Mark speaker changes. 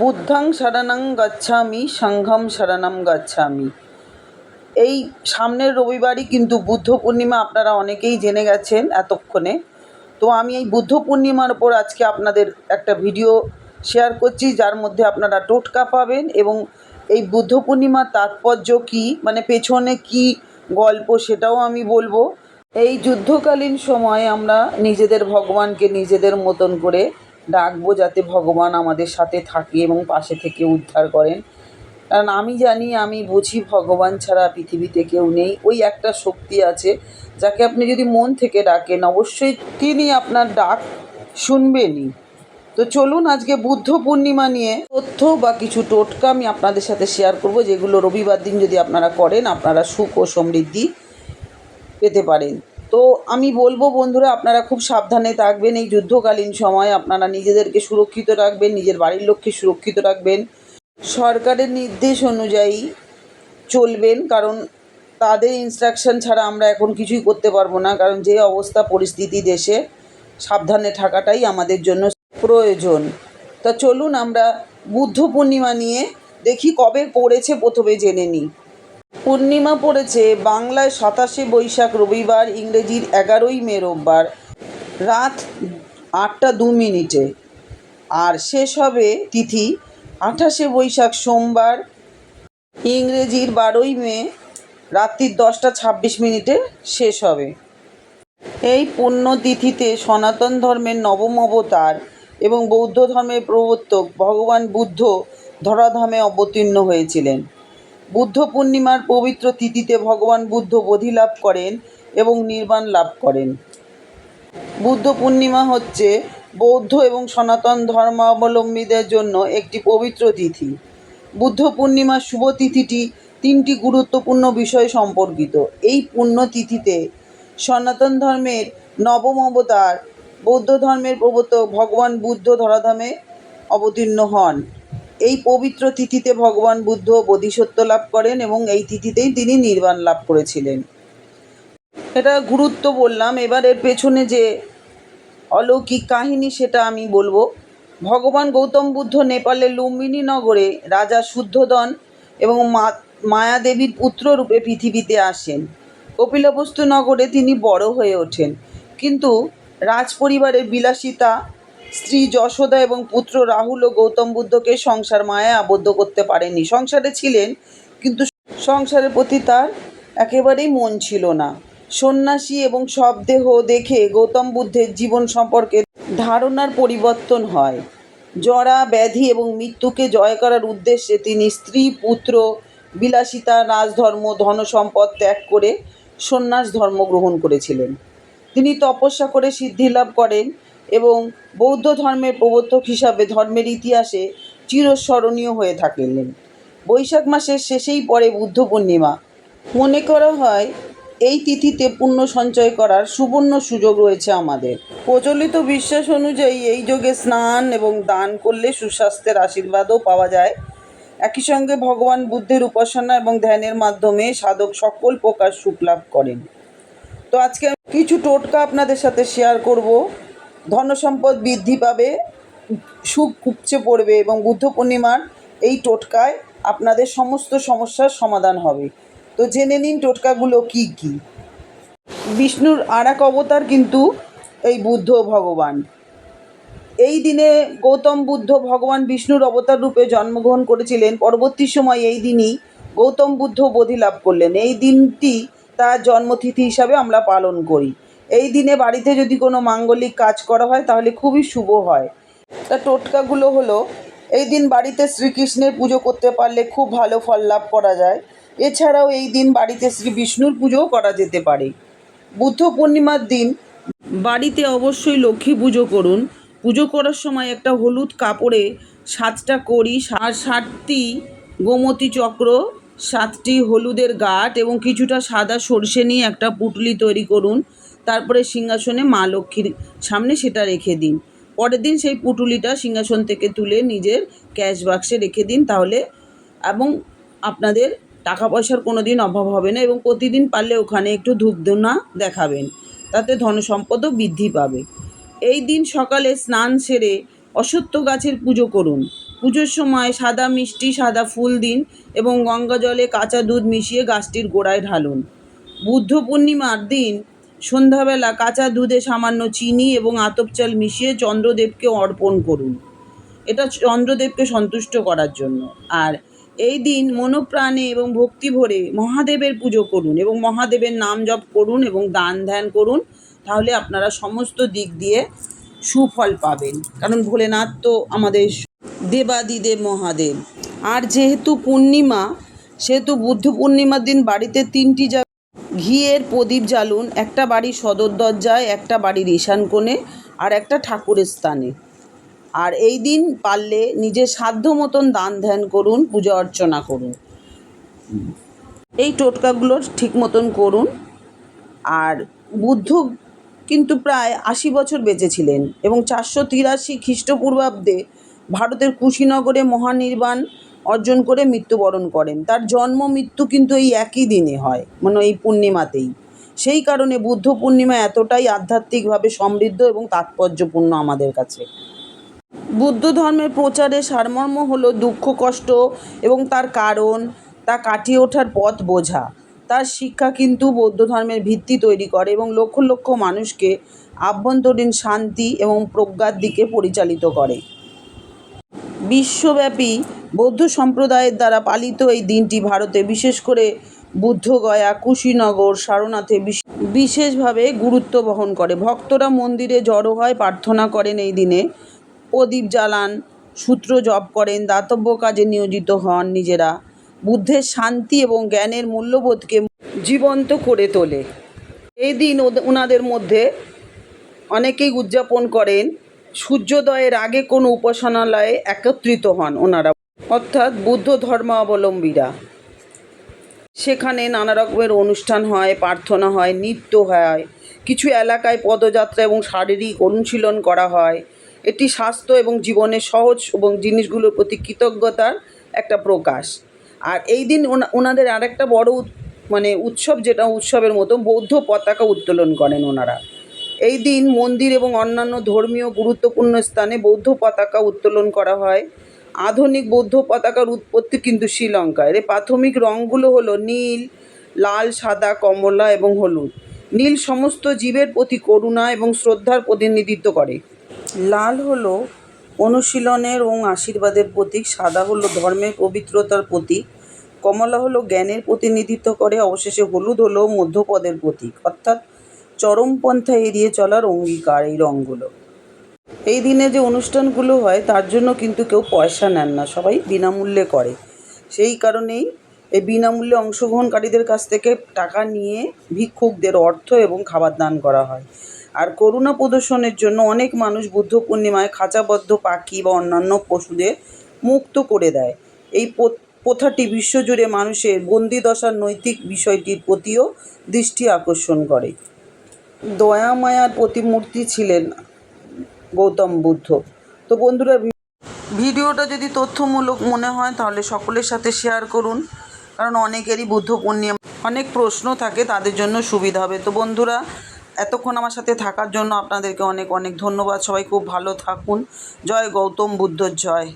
Speaker 1: বুদ্ধাং শরণং গচ্ছামি, সংঘম শরণম গচ্ছামি। এই সামনের রবিবারই কিন্তু বুদ্ধ পূর্ণিমা আপনারা অনেকেই জেনে গেছেন এতক্ষণে। তো আমি এই বুদ্ধ পূর্ণিমার ওপর আজকে আপনাদের একটা ভিডিও শেয়ার করছি, যার মধ্যে আপনারা টোটকা পাবেন এবং এই বুদ্ধ পূর্ণিমার তাৎপর্য কী মানে পেছনে কী গল্প সেটাও আমি বলব। এই যুদ্ধকালীন সময় আমরা নিজেদের ভগবানকে নিজেদের মতন করে ডাকবো যাতে ভগবান আমাদের সাথে থাকে এবং পাশে থেকে উদ্ধার করেন। কারণ আমি জানি, আমি বুঝি ভগবান ছাড়া পৃথিবীতে কেউ নেই। ওই একটা শক্তি আছে যাকে আপনি যদি মন থেকে ডাকেন, অবশ্যই তিনি আপনার ডাক শুনবেনই। তো চলুন আজকে বুদ্ধ পূর্ণিমা নিয়ে তথ্য বা কিছু টোটকা আমি আপনাদের সাথে শেয়ার করব, যেগুলো রবিবার দিন যদি আপনারা করেন, আপনারা সুখ ও সমৃদ্ধি পেতে পারেন। তো আমি বলব বন্ধুরা, আপনারা খুব সাবধানে থাকবেন এই যুদ্ধকালীন সময়। আপনারা নিজেদেরকে সুরক্ষিত রাখবেন, নিজের বাড়ির লোককে সুরক্ষিত রাখবেন। সরকারের নির্দেশ অনুযায়ী চলবেন, কারণ তাদের ইনস্ট্রাকশন ছাড়া আমরা এখন কিছুই করতে পারব না, কারণ যে অবস্থা পরিস্থিতি দেশে, সাবধানে থাকাটাই আমাদের জন্য প্রয়োজন। তা চলুন আমরা বুদ্ধ পূর্ণিমা নিয়ে দেখি কবে পড়েছে প্রথমে জেনে নিই। পূর্ণিমা পড়েছে বাংলায় সাতাশে বৈশাখ রবিবার, ইংরেজির এগারোই মে রোববার। রাত আটটা দু মিনিটে। আর শেষ হবে তিথি আঠাশে বৈশাখ সোমবার, ইংরেজির বারোই মে। রাত্রির দশটা ছাব্বিশ মিনিটে শেষ হবে। এই পুণ্যতিথিতে সনাতন ধর্মের নবম অবতার এবং বৌদ্ধ ধর্মের প্রবর্তক ভগবান বুদ্ধ ধরাধামে অবতীর্ণ হয়েছিলেন। বুদ্ধ পূর্ণিমার পবিত্র তিথিতে ভগবান বুদ্ধ বোধি লাভ করেন এবং নির্বাণ লাভ করেন। বুদ্ধ পূর্ণিমা হচ্ছে বৌদ্ধ এবং সনাতন ধর্মাবলম্বীদের জন্য একটি পবিত্র তিথি। বুদ্ধ পূর্ণিমার শুভ তিথিটি তিনটি গুরুত্বপূর্ণ বিষয় সম্পর্কিত। এই পুণ্যতিথিতে সনাতন ধর্মের নবম অবতার, বৌদ্ধ ধর্মের প্রবর্তক ভগবান বুদ্ধ ধরাধামে অবতীর্ণ হন। এই পবিত্র তিথিতে ভগবান বুদ্ধ বোধিসত্ত্ব লাভ করেন এবং এই তিথিতেই তিনি নির্বাণ লাভ করেছিলেন। এটা গুরুত্ব বললাম। এবার এর পেছনে যে অলৌকিক কাহিনী সেটা আমি বলব। ভগবান গৌতম বুদ্ধ নেপালের লুম্বিনী নগরে রাজা শুদ্ধোদন এবং মা, মায়াদেবীর পুত্ররূপে পৃথিবীতে আসেন। কপিলবস্তু নগরে তিনি বড় হয়ে ওঠেন। কিন্তু রাজপরিবারের বিলাসিতা স্ত্রী যশোদা এবং পুত্র রাহুল ও গৌতম বুদ্ধকে সংসার মায়ায় আবদ্ধ করতে পারেনি। সংসারে ছিলেন, কিন্তু সংসারের প্রতি তার একেবারেই মন ছিল না। সন্ন্যাসী এবং সব দেহ দেখে গৌতম বুদ্ধের জীবন সম্পর্কে ধারণার পরিবর্তন হয়। জরা, ব্যাধি এবং মৃত্যুকে জয় করার উদ্দেশ্যে তিনি স্ত্রী, পুত্র, বিলাসিতা, রাজধর্ম, ধনসম্পদ ত্যাগ করে সন্ন্যাস ধর্ম গ্রহণ করেছিলেন। তিনি তপস্যা করে সিদ্ধি লাভ করেন। এবং বৌদ্ধ ধর্মের প্রবর্তক হিসাবে ধর্মের ইতিহাসে চিরস্মরণীয় হয়ে থাকলেন বৈশাখ মাসের শেষেই পড়ে বুদ্ধ পূর্ণিমা। মনে করা হয়, এই তিথিতে পুণ্য সঞ্চয় করার সুবর্ণ সুযোগ রয়েছে আমাদের। প্রচলিত বিশ্বাস অনুযায়ী এই যোগে স্নান এবং দান করলে সুস্বাস্থ্যের আশীর্বাদও পাওয়া যায়। একই সঙ্গে ভগবান বুদ্ধের উপাসনা এবং ধ্যানের মাধ্যমে সাধক সকল প্রকার সুখ লাভ করেন। তো আজকে কিছু টোটকা আপনাদের সাথে শেয়ার করব। ধনসম্পদ বৃদ্ধি পাবে, সুখ উপচে পড়বে এবং বুদ্ধ পূর্ণিমার এই টোটকায় আপনাদের সমস্ত সমস্যার সমাধান হবে। তো জেনে নিন টোটকাগুলো কি কি। বিষ্ণুর আর এক অবতার কিন্তু এই বুদ্ধ ভগবান। এই দিনে গৌতম বুদ্ধ ভগবান বিষ্ণুর অবতার রূপে জন্মগ্রহণ করেছিলেন। পরবর্তী সময় এই দিনই গৌতম বুদ্ধ বোধি লাভ করলেন। এই দিনটি তার জন্মতিথি হিসাবে আমরা পালন করি। এই দিনে বাড়িতে যদি কোনো মাঙ্গলিক কাজ করা হয়, তাহলে খুবই শুভ হয়। তা টোটকাগুলো হলো, এই দিন বাড়িতে শ্রীকৃষ্ণের পুজো করতে পারলে খুব ভালো ফল লাভ করা যায়। এছাড়াও এই দিন বাড়িতে শ্রী বিষ্ণুর পুজোও করা যেতে পারে। বুদ্ধ পূর্ণিমার দিন, বাড়িতে অবশ্যই লক্ষ্মী পুজো করুন। পুজো করার সময় একটা হলুদ কাপড়ে সাতটা কড়ি, আর ষাটটি গোমতী চক্র, সাতটি হলুদের গাঁট এবং কিছুটা সাদা সর্ষে নিয়ে একটা পুটলি তৈরি করুন। তারপরে সিংহাসনে মা লক্ষ্মীর সামনে সেটা রেখে দিন। পরের দিন সেই পুটুলিটা সিংহাসন থেকে তুলে নিজের ক্যাশ বাক্সে রেখে দিন তাহলে এবং আপনাদের টাকা পয়সার কোনো দিন অভাব হবে না এবং প্রতিদিন পারলে ওখানে একটু ধূপধুনা দেখাবেন। তাতে ধনসম্পদও বৃদ্ধি পাবে। এই দিন সকালে স্নান সেরে অশ্বত্থ গাছের পুজো করুন। পুজোর সময় সাদা মিষ্টি, সাদা ফুল দিন এবং গঙ্গা জলে কাঁচা দুধ মিশিয়ে গাছটির গোড়ায় ঢালুন। বুদ্ধ পূর্ণিমার দিন সন্ধ্যাবেলা কাঁচা দুধে সামান্য চিনি এবং আতপ চাল মিশিয়ে চন্দ্রদেবকে অর্পণ করুন। এটা চন্দ্রদেবকে সন্তুষ্ট করার জন্য। আর এই দিন মনোপ্রাণে এবং ভক্তি ভরে মহাদেবের পুজো করুন এবং মহাদেবের নাম জপ করুন এবং দান ধ্যান করুন, তাহলে আপনারা সমস্ত দিক দিয়ে সুফল পাবেন। কারণ ভোলেনাথ তো আমাদের দেবাদিদেব মহাদেব। আর যেহেতু পূর্ণিমা, সেহেতু বুদ্ধ পূর্ণিমার দিন বাড়িতে তিনটি ঘিয়ের প্রদীপ জ্বালুন, একটা বাড়ির সদর দরজায়, একটা বাড়ির ঈশান কোণে, আর একটা ঠাকুরের স্থানে। আর এই দিন পারলে নিজের সাধ্য মতন দান ধ্যান করুন, পূজা অর্চনা করুন। এই টোটকাগুলো ঠিক মতন করুন। আর বুদ্ধ কিন্তু প্রায় আশি বছর বেঁচেছিলেন এবং চারশো তিরাশি খ্রিস্টপূর্বাব্দে ভারতের কুশীনগরে মহানির্বাণ অর্জন করে মৃত্যুবরণ করেন। তার জন্ম, মৃত্যু কিন্তু এই একই দিনে হয় মানে এই পূর্ণিমাতেই। সেই কারণে বুদ্ধ পূর্ণিমা এতটাই আধ্যাত্মিকভাবে সমৃদ্ধ এবং তাৎপর্যপূর্ণ আমাদের কাছে। বুদ্ধ ধর্মের প্রচারে সারমর্ম হলো দুঃখ, কষ্ট এবং তার কারণ, তা কাটিয়ে ওঠার পথ বোঝা। তার শিক্ষা কিন্তু বৌদ্ধ ধর্মের ভিত্তি তৈরি করে এবং লক্ষ লক্ষ মানুষকে আভ্যন্তরীণ শান্তি এবং প্রজ্ঞার দিকে পরিচালিত করে। বিশ্বব্যাপী বৌদ্ধ সম্প্রদায়ের দ্বারা পালিত এই দিনটি ভারতে বিশেষ করে বুদ্ধগয়া, কুশীনগর, সারনাথে বিশ- বিশেষভাবে গুরুত্ব বহন করে। ভক্তরা মন্দিরে জড়ো হয়, প্রার্থনা করেন এই দিনে। প্রদীপ জ্বালান, সূত্র জপ করেন, দাতব্য কাজে নিয়োজিত হন নিজেরা। বুদ্ধের শান্তি এবং জ্ঞানের মূল্যবোধকে জীবন্ত করে তোলে। এই দিন ওনাদের মধ্যে অনেকেই উদযাপন করেন। সূর্যোদয়ের আগে কোনো উপাসনালয়ে একত্রিত হন ওনারা। অর্থাৎ বুদ্ধ ধর্মাবলম্বীরা। সেখানে নানা রকমের অনুষ্ঠান হয়, প্রার্থনা হয়, নৃত্য হয়। কিছু এলাকায় পদযাত্রা এবং শারীরিক অনুশীলন করা হয়। এটি স্বাস্থ্য এবং জীবনের সহজ এবং জিনিসগুলোর প্রতি কৃতজ্ঞতার একটা প্রকাশ। আর এই দিন ওনা- ওনাদের আরেকটা বড় মানে উৎসব যেটা উৎসবের মতো, বৌদ্ধ পতাকা উত্তোলন করেন ওনারা। এই দিন মন্দির এবং অন্যান্য ধর্মীয় গুরুত্বপূর্ণ স্থানে বৌদ্ধ পতাকা উত্তোলন করা হয়। আধুনিক বৌদ্ধ পতাকার উৎপত্তি কিন্তু শ্রীলঙ্কায়। এর প্রাথমিক রঙগুলো হলো নীল, লাল, সাদা, কমলা এবং হলুদ। নীল সমস্ত জীবের প্রতি করুণা এবং শ্রদ্ধার প্রতিনিধিত্ব করে। লাল হলো অনুশীলনের এবং আশীর্বাদের প্রতীক, সাদা হলো ধর্মের পবিত্রতার প্রতীক, কমলা হলো জ্ঞানের প্রতিনিধিত্ব করে, অবশেষে হলুদ হলো মধ্যপদের প্রতীক। অর্থাৎ চরমপন্থা এড়িয়ে চলার অঙ্গীকার এই রঙগুলো এই দিনে যে অনুষ্ঠানগুলো হয়, তার জন্য কিন্তু কেউ পয়সা নেন না, সবাই বিনামূল্যে করে। সেই কারণেই এই বিনামূল্যে অংশগ্রহণকারীদের কাছ থেকে টাকা নিয়ে ভিক্ষুকদের অর্থ এবং খাবার দান করা হয়। আর করুণা প্রদর্শনের জন্য অনেক মানুষ বুদ্ধ পূর্ণিমায় খাঁচাবদ্ধ পাখি বা অন্যান্য পশুদের মুক্ত করে দেয়। এই প্রথাটি বিশ্বজুড়ে মানুষের বন্দিদশার নৈতিক বিষয়টির প্রতিও দৃষ্টি আকর্ষণ করে। দয়া মায়ার প্রতিমূর্তি ছিলেন গৌতম বুদ্ধ। তো বন্ধুরা ভিডিওটা যদি তথ্যমূলক মনে হয়, তাহলে সকলের সাথে শেয়ার করুন। কারণ অনেকেরই বুদ্ধ পূর্ণিমা, অনেক প্রশ্ন থাকে, তাদের জন্য সুবিধা হবে। তো বন্ধুরা, এতক্ষণ আমার সাথে থাকার জন্য আপনাদেরকে অনেক অনেক ধন্যবাদ। সবাই খুব ভালো থাকুন। জয় গৌতম বুদ্ধর জয়।